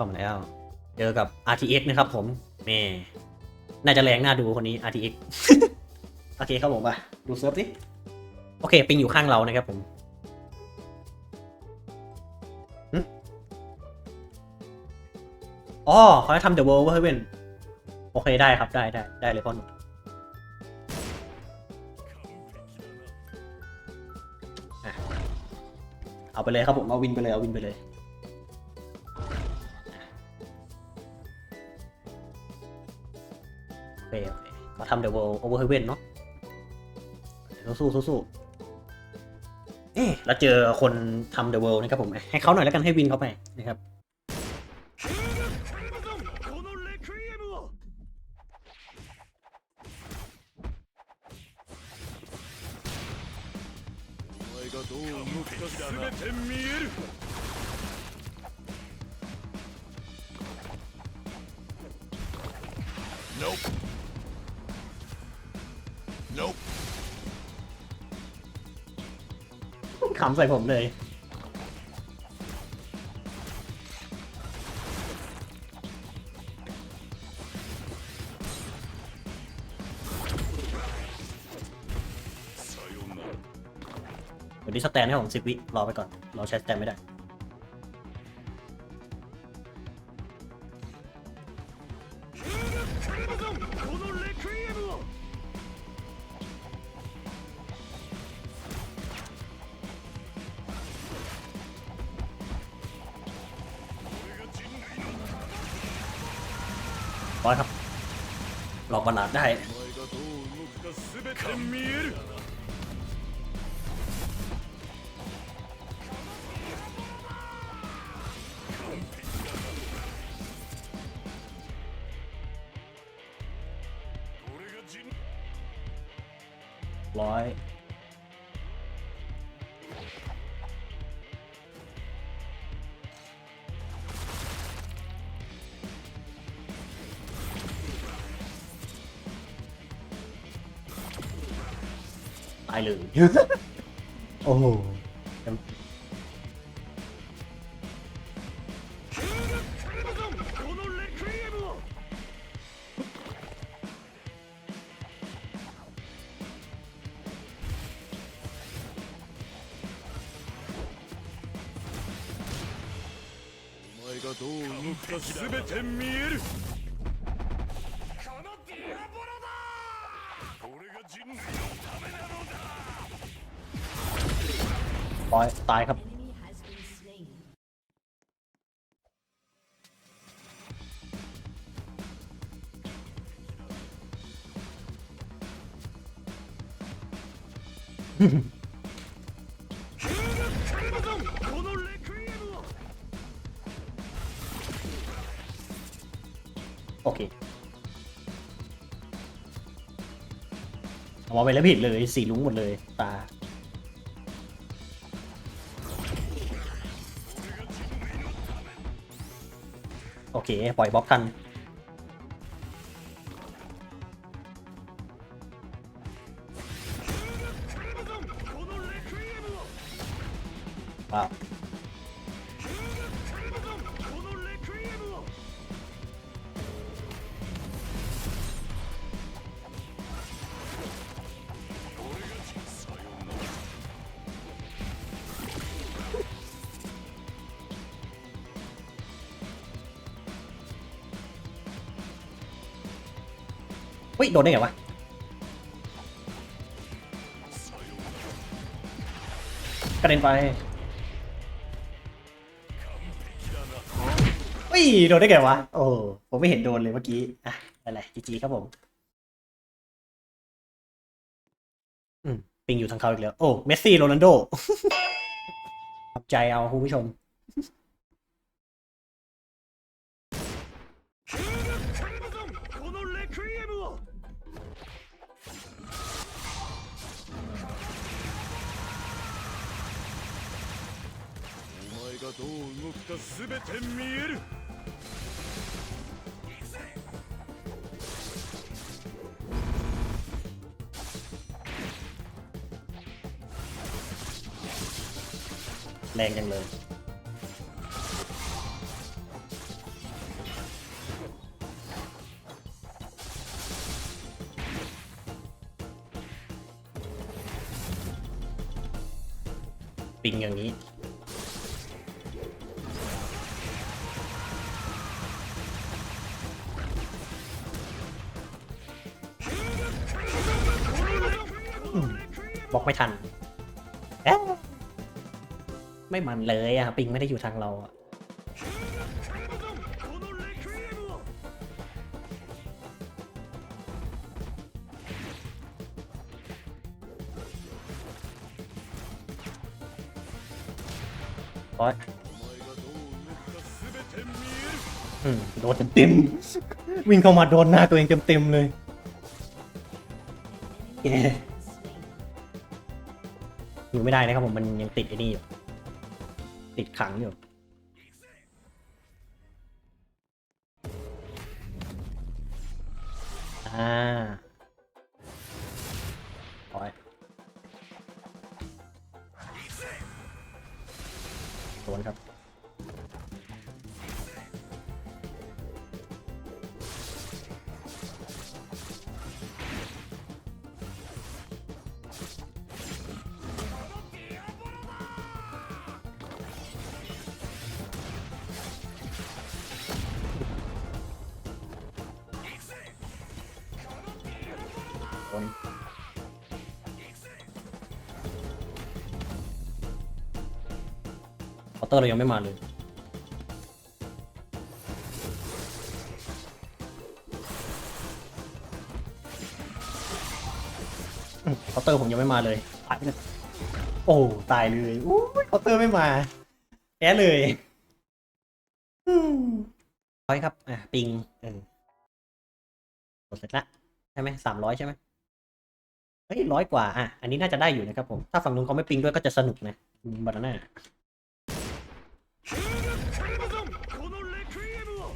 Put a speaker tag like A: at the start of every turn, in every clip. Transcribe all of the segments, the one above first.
A: เข้ามาแล้ว เจอกับ RTX นะครับผมแม่น่าจะแรงน่าดูคนนี้ RTX โอเคครับผมไปดูเซิร์ฟสิโอเคปิงอยู่ข้างเรานะครับผมอ๋อเขาจะทำ The World เว้ยเว้นโอเคได้ครับได้ได้ได้เลยพ่อหนุ่มเอาไปเลยครับผมเอาวินไปเลยเอาวินไปเลย เคโอเคเขาทำ The World Over Heaven เนาะสู้สู้สู้เอ๊ะเราเจอคนทำ The World นะครับผม ให้เขาหน่อยแล้วกันให้วินเขาไปนะครับ
B: こา
A: มใส่ผมเลย เดี๋ยวนี้สแตนให้ผมสิบวิ รอไปก่อน เราใช้สแตนไม่ได้
B: ห
A: ลอกประหลาดได้ร้อย ตายเลย โอ้โห
B: このレクイエムを お前がどう動くか全て見えるこのディアボロだ俺が人類のためなの
A: ปอยตายครับ โอเคเอามาไปแล้วผิดเลยสีลุ้งหมดเลยตา ก๋ปล่อยบล็อกทันว้าว โดนได้ไงวะกระเด็นไปเฮ้ยโดนได้ไงวะ โอ้โหผมไม่เห็นโดนเลยเมื่อกี้อะอะไรจีจีครับผม อืมปิงอยู่ทางเขาอีกแล้ว โอ้ เมสซี่โรนัลโดขอบใจเอาคุณผู้ชม
B: どう動くか全て見える
A: แรงจังเลยปิงอย่างนี้ ไม่มันเลยอะปิงไม่ได้อยู่ทางเราอ้ยโดนเต็มวิ่งเข้ามาโดนหน้าตัวเองเต็มๆเลยอยู่ไม่ได้นะครับผมมันยังติดไอ้นี่อยู่ ติดขังอยู่อ่า เคาน์เตอร์เรายังไม่มาเลยอืมเคาน์เตอร์ผมยังไม่มาเลยตายไปเลยโอ้ ตายเลยอู้ยเคาน์เตอร์ไม่มาแพ้เลยอืมร้อยครับ อะ ปิงเออหมดเสร็จละใช่ไหมสามร้อยใช่ไหมเฮ้ยร้อยกว่า อะ อันนี้น่าจะได้อยู่นะครับผม ถ้าฝั่งนู้นเขาไม่ปิงด้วยก็จะสนุกนะบานาน่า
B: このレクイエムを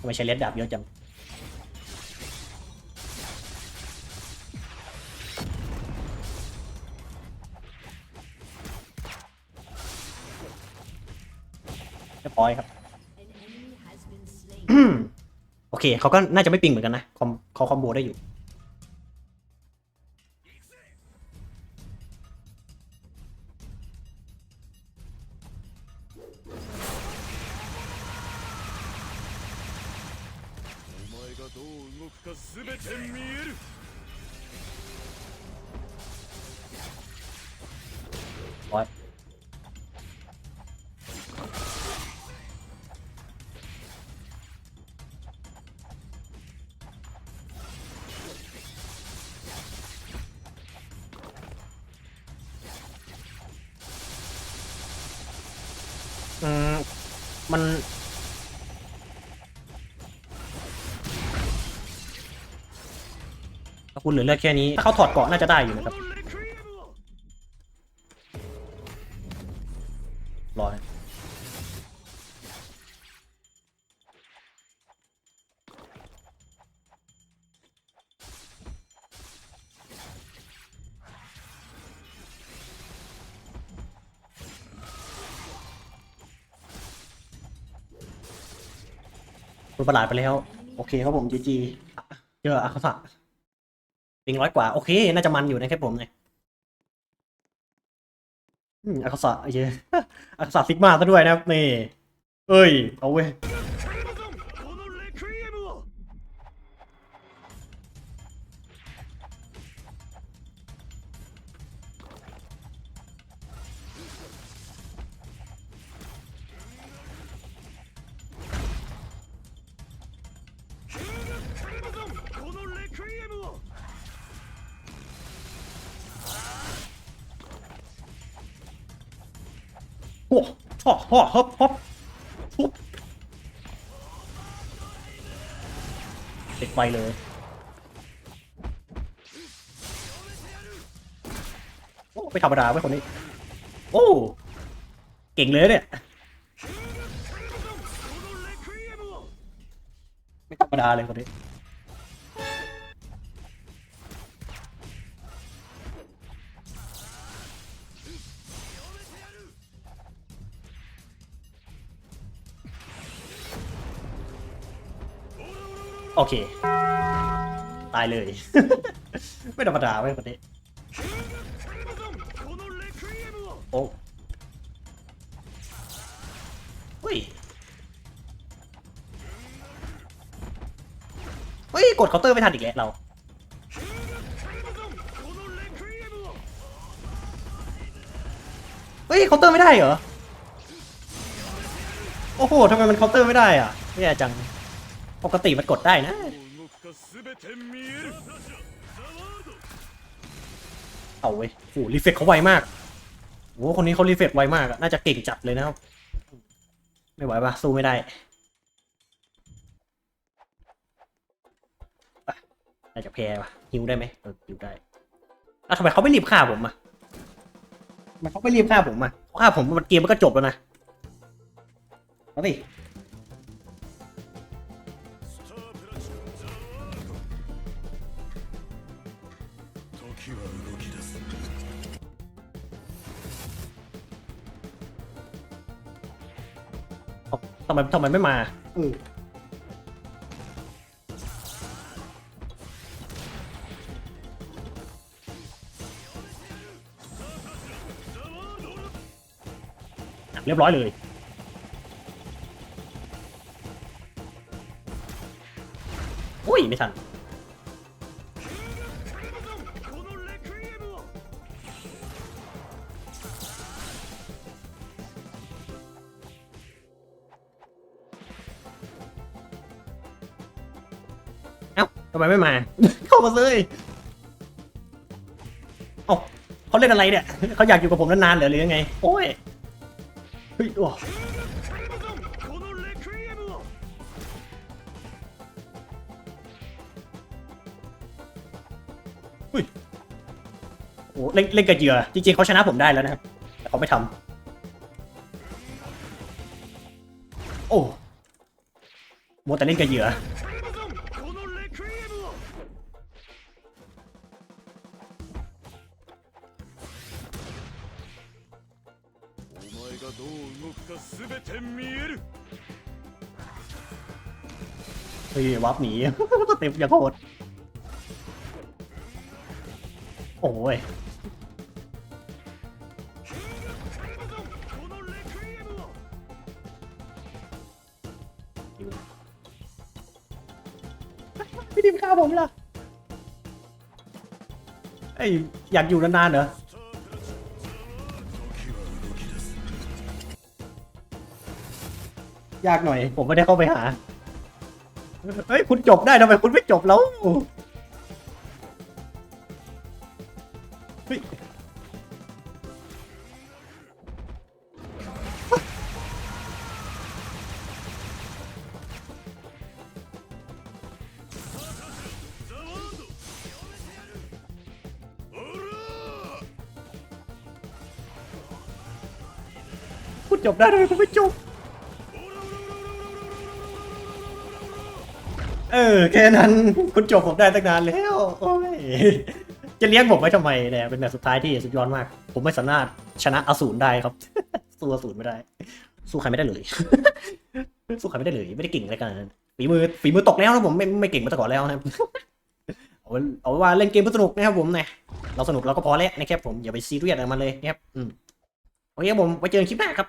A: ทำไมใช้เลดดาบเยอะจัง รียบร้อยครับ
C: An enemy has been slain.
A: โอเคเขาก็น่าจะไม่ปิงเหมือนกันนะคอมเขาคอมโบได้อยู่
B: お
A: ถ้คุณเหลือเลือดแค่นี้ถ้าเขาถอดเกาะน่าจะได้อยู่นะครับรอยตัประหลาดไปแล้ว โอเคครับผมจีจีเจออาคาสะ ปิงร้อยกว่า โอเค น่าจะมันอยู่นะครับผมเนี่ยอักษรเยอะอักษรซิกมาซะด้วยนะครับนี่ เอ้ย เอาเว้ย ฮ่ฮ่ฮ่ฮ่ฮ่ทุบติดไปเลยโอ้ไม่ธรรมดาไว้คนนี้ โอ้ เก่งเลยเนี่ย ไม่ธรรมดาเลยคนนี้ โอเค ตายเลย ไม่ธรรมดาเว้ยคนนี้โอ้เฮ้ยเฮ้ย กดเคาน์เตอร์ไม่ทันอีกแล้วเราเฮ้ยเคาน์เตอร์ไม่ได้เหรอ โอ้โหทำไมมันเคาน์เตอร์ไม่ได้อะแย่จัง ปกติมันกดได้นะ เอาไว้ยโอ้รีเฟกเขาไวมากโอ้คนนี้เขารีเฟกไวมากอะน่าจะเก่งจัดเลยนะครับ ไม่ไหวปะสู้ไม่ได้อาจจะแพ้ปะฮิวได้ไหมเออฮิวได้แล้วทำไมเขาไม่รีบฆ่าผมอะมันเขาไม่รีบฆ่าผมอะฆ่าผมมันเกมมันก็จบแล้วนะเอาสิ
B: 時は動き出す
A: เอาทำไมทำไมไม่มาเออ อ่ะเรียบร้อยเลย อุ้ย ไม่ทัน ำไมไม่มา เข้ามาเลยเอาเขาเล่นอะไรเนี่ยเขาอยากอยู่กับผมนานๆหรือยังไง โอ้ยเฮ้ยโอ้โอ้เล่นเล่นกับเหยื่อจริงๆเขาชนะผมได้แล้วนะครับแต่เขาไม่ทำโอ้โมแต่เล่นกับเหยื่อ
B: がどう動くか全て見える
A: เฮ้ยวับหนี เต็มอย่างโหดโอ้ย
B: このレクイエムを
A: ไม่ได้ฆ่าผมล่ะไอยอยากอยู่นานๆเหรอ ยากหน่อย ผมไม่ได้เข้าไปหา เฮ้ย คุณจบได้ทำไมคุณไม่จบแล้วเฮ้จบได้ทำไมคุณไม่จบ ออ แค่นั้นคุณจบผมได้ตั้งนานแล้วโอ้ยจะเลี้ยงผมไว้ทำไมเนี่ยเป็นแบบสุดท้ายที่สุดยอดมาก ผมไม่สามารถชนะอสูรได้ครับ สู้อสูรไม่ได้ สู้ใครไม่ได้เลย สู้ใครไม่ได้เลย ไม่ได้เก่งอะไรกันฝีมือฝีมือตกแล้วนะผมไม่ไม่เก่งมาแต่ก่อนแล้วนะครับเอาไว้เอาไว้ว่าเล่นเกมเพื่อสนุกนะครับผมนะเราสนุกเราก็พอแล้วนะครับผมอย่าไปซีเรียสอะไรมันเลยนะครับอืมโอเคครับผมไว้เจอกันคลิปหน้าครับ